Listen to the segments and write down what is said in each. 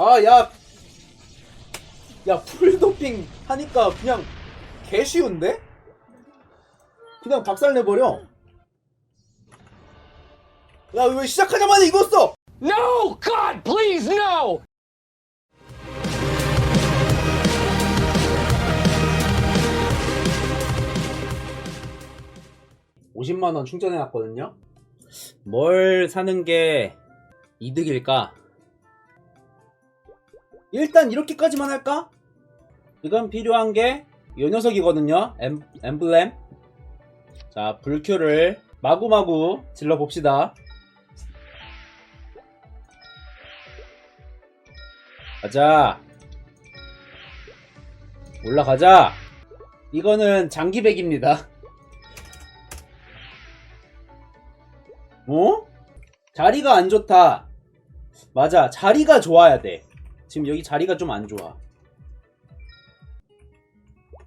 아, 야. 야, 풀도핑 하니까 그냥 개 쉬운데? 그냥 박살 내버려. 야, 왜 시작하자마자 이거 써? No! God, please, no! 50만 원 충전해 놨거든요? 뭘 사는 게 이득일까? 일단 이렇게까지만 할까? 이건 필요한 게 이 녀석이거든요. 엠, 엠블렘. 자, 불큐를 마구마구 질러봅시다. 가자. 올라가자. 이거는 장기백입니다. 어? 자리가 안 좋다. 맞아. 자리가 좋아야 돼. 지금 여기 자리가 좀 안 좋아.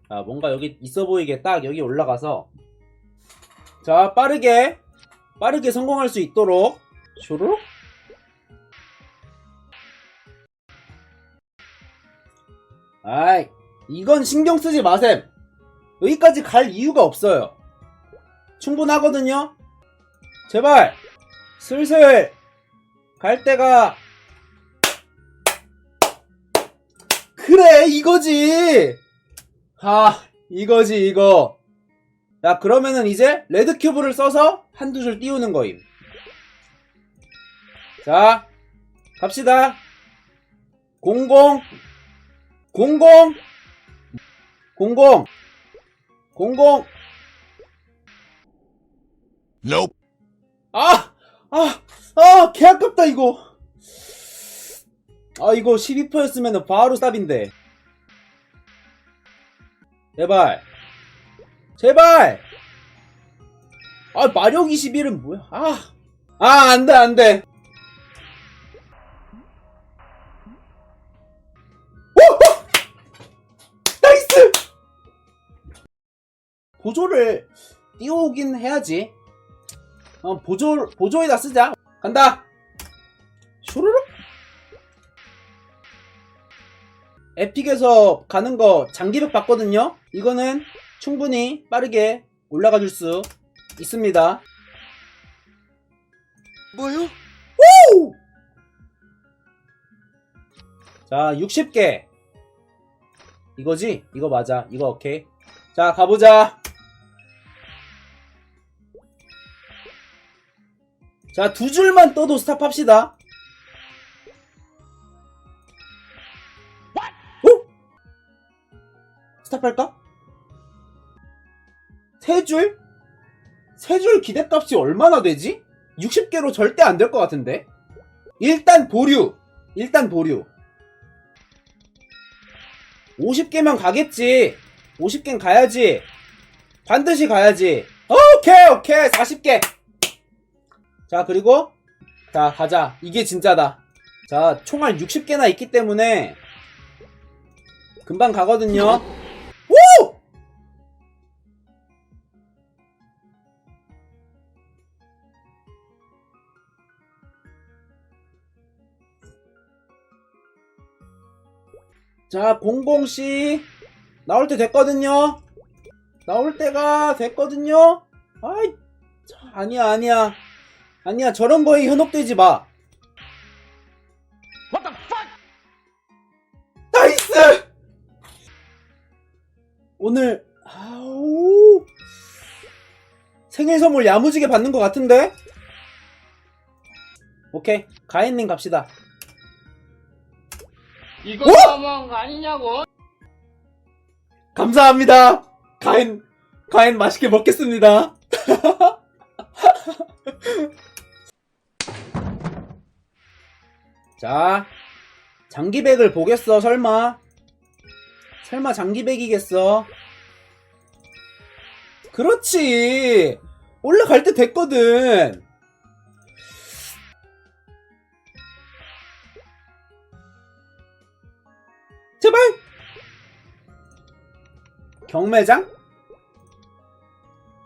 자, 뭔가 여기 있어 보이게 딱 여기 올라가서. 자, 빠르게. 빠르게 성공할 수 있도록. 쇼로? 아이, 이건 신경 쓰지 마셈. 여기까지 갈 이유가 없어요. 충분하거든요? 제발 슬슬 갈 때가 그래 이거지 아 이거지 이거 야 그러면은 이제 레드 큐브를 써서 한두 줄 띄우는 거임 자 갑시다 00 00 00 00 Nope. 아! 아! 아! 개 아깝다, 이거! 아, 이거 12%였으면 바로 스탑인데. 제발. 제발! 아, 마력 21은 뭐야? 아! 아, 안 돼, 안 돼! 오! 오! 나이스! 보조를 띄우긴 해야지. 어, 보조, 보조에다 쓰자. 간다! 슈르륵! 에픽에서 가는 거 장기력 봤거든요? 이거는 충분히 빠르게 올라가 줄 수 있습니다. 뭐요? 오! 자, 60개. 이거지? 이거 맞아. 이거 오케이. 자, 가보자. 자, 두 줄만 떠도 스탑합시다. 스탑할까? 세 줄? 세 줄 기대값이 얼마나 되지? 60개로 절대 안 될 것 같은데? 일단 보류! 일단 보류. 50개면 가겠지. 50개는 가야지. 반드시 가야지. 오케이, 오케이. 40개. 자, 그리고, 자, 가자. 이게 진짜다. 자, 총알 60개나 있기 때문에, 금방 가거든요. 자, 00씨. 나올 때 됐거든요. 나올 때가 됐거든요. 아이, 자, 아니야, 아니야. 아니야, 저런 거에 현혹되지 마. What the fuck? 나이스! 오늘, 아우. 생일 선물 야무지게 받는 것 같은데? 오케이. 가인님 갑시다. 이거 어? 너무한 거 아니냐고? 감사합니다. 가인, 가인 맛있게 먹겠습니다. 자, 장기백을 보겠어, 설마? 설마 장기백이겠어? 그렇지! 올라갈 때 됐거든! 제발! 경매장?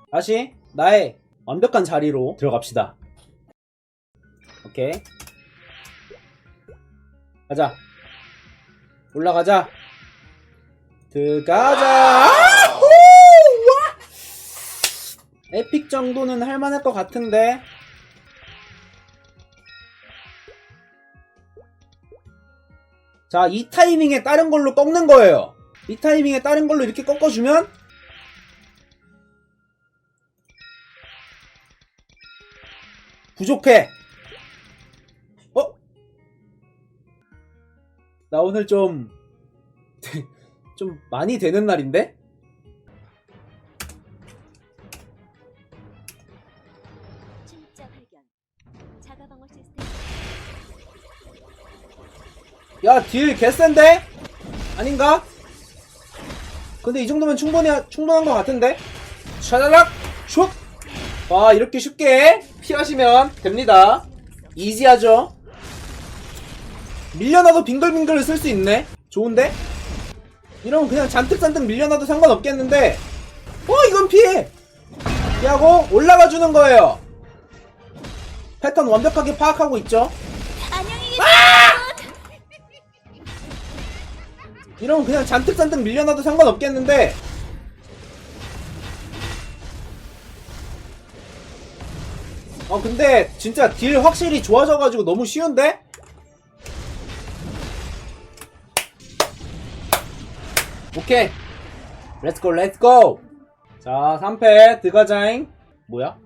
다시 나의 완벽한 자리로 들어갑시다. 오케이. 가자. 올라가자. 들어가자. 에픽 정도는 할만할 것 같은데. 자, 이 타이밍에 다른 걸로 꺾는 거예요. 이 타이밍에 다른 걸로 이렇게 꺾어주면 부족해. 어? 나 오늘 좀, 좀 많이 되는 날인데? 침입자 발견. 자가 방어 시스템 야, 딜 개센데? 아닌가? 근데 이 정도면 충분히, 충분한 것 같은데? 샤라락! 슉! 와, 이렇게 쉽게 피하시면 됩니다. 이지하죠? 밀려나도 빙글빙글 쓸 수 있네? 좋은데? 이러면 그냥 잔뜩잔뜩 밀려나도 상관없겠는데, 어, 이건 피해! 피하고 올라가 주는 거예요. 패턴 완벽하게 파악하고 있죠? 이러면 그냥 잔뜩잔뜩 밀려나도 상관없겠는데 어 근데 진짜 딜 확실히 좋아져가지고 너무 쉬운데? 오케이 렛츠고 렛츠고 자 3패 드가자잉 뭐야?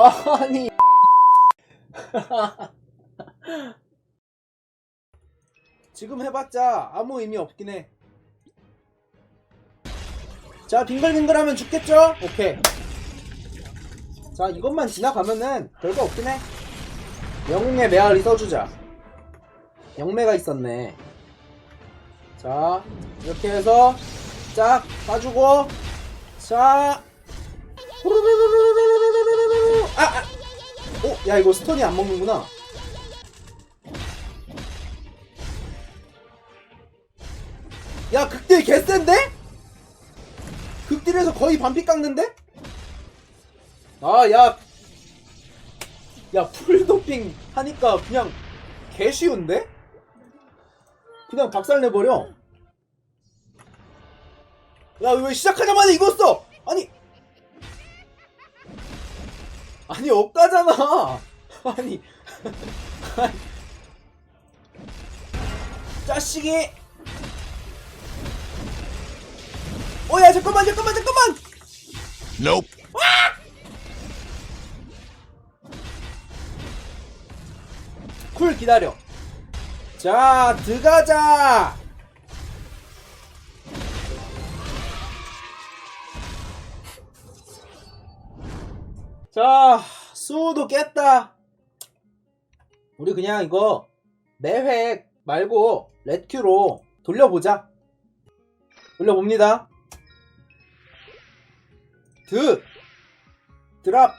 아니 지금 해봤자 아무 의미 없긴 해. 자 빙글빙글하면 죽겠죠? 오케이. 자 이것만 지나가면은 별거 없긴 해. 영웅의 메아리 써주자. 영매가 있었네. 자 이렇게 해서 쫙 빠주고 자 아, 아. 어, 야 이거 스톤이 안 먹는구나. 야 극딜 개센데? 극딜에서 거의 반피 깎는데? 아, 야. 야, 풀도핑 하니까 그냥 개 쉬운데? 그냥 박살 내버려. 야, 왜 시작하자마자 이거 써? 아니. 아니, 억가잖아. 아니. 아니. 짜식이. 어, 야, 잠깐만, 잠깐만, 잠깐만! Nope. 쿨 기다려. 자, 들어가자! 자, 수도 깼다. 우리 그냥 이거 매획 말고 렛큐로 돌려보자. 돌려봅니다. 드! 드랍!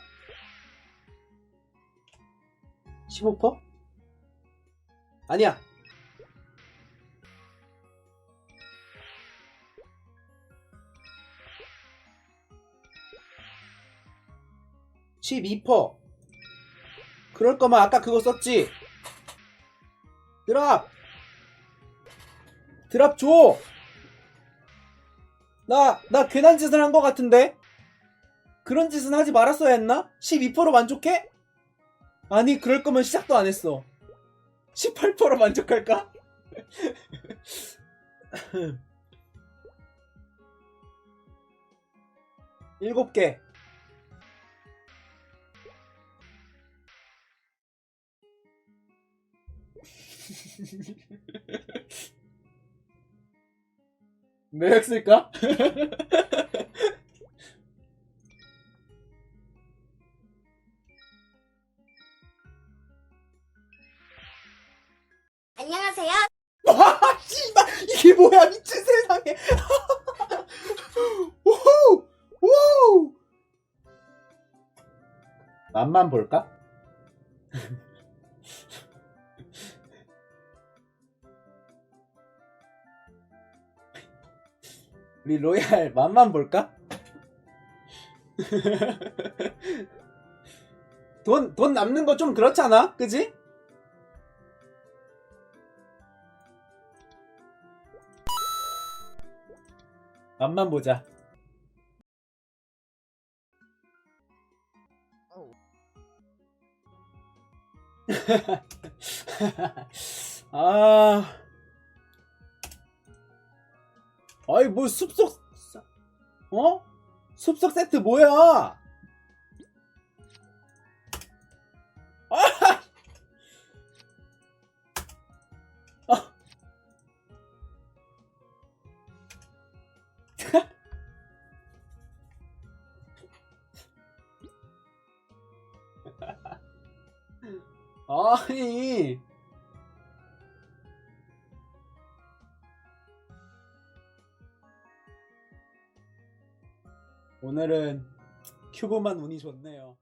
15%? 아니야. (12%) 그럴 거면 아까 그거 썼지 드랍 드랍 줘! 나, 나 괜한 짓을 한거 같은데? 그런 짓은 하지 말았어야 했나? 12%로 만족해? 아니, 그럴 거면 시작도 안 했어. 18%로 만족할까? 일곱 개. 매력 쓸까? 안녕하세요. 와, 씨발, 이게 뭐야, 미친 세상에. 오, 오. 맛만 볼까? 우리 로얄 맛만 볼까? 돈, 돈 남는 거 좀 그렇잖아? 그지? 맛만 보자. 아. 아이, 뭐, 숲속, 사- 어? 숲속 세트 뭐야? 아! 아! 아니. 오늘은 큐브만 운이 좋네요.